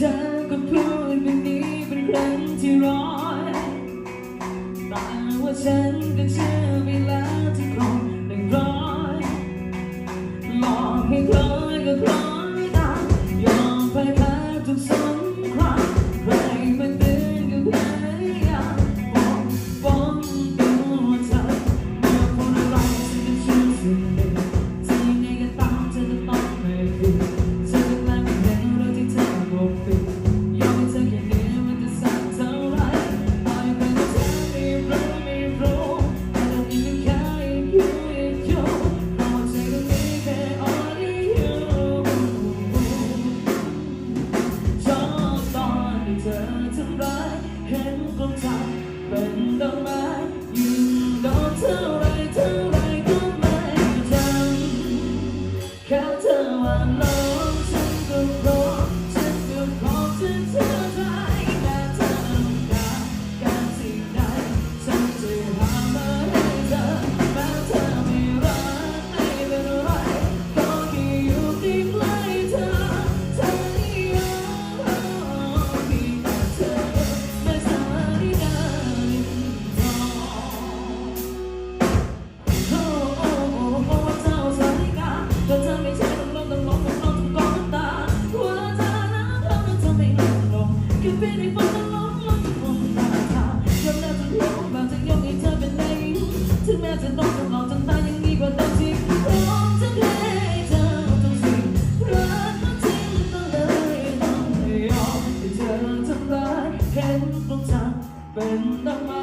ธอก็พูดแบบนี้เป็นครั้งที่ร้อยแต่ว่าฉันก็เชื่อไปแล้วที่คนหนึ่งร้อยหอกให้คล้อยก็คล้อยตามยอมไปแพ้ทุกสิ่ว เป็นดอกไม้ยืนดอกเท่าไรเท่าไรก็ไม่จำแค่เธอว่าลอย não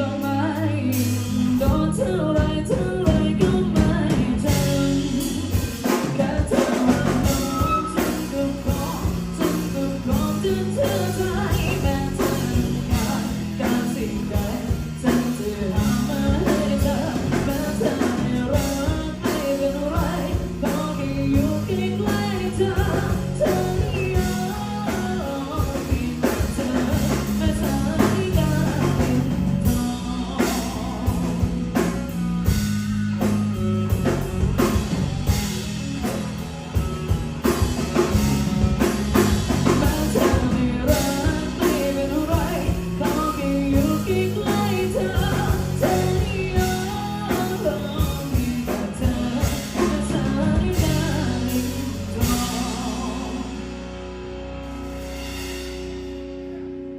ดอกไม้โดนเท่าไร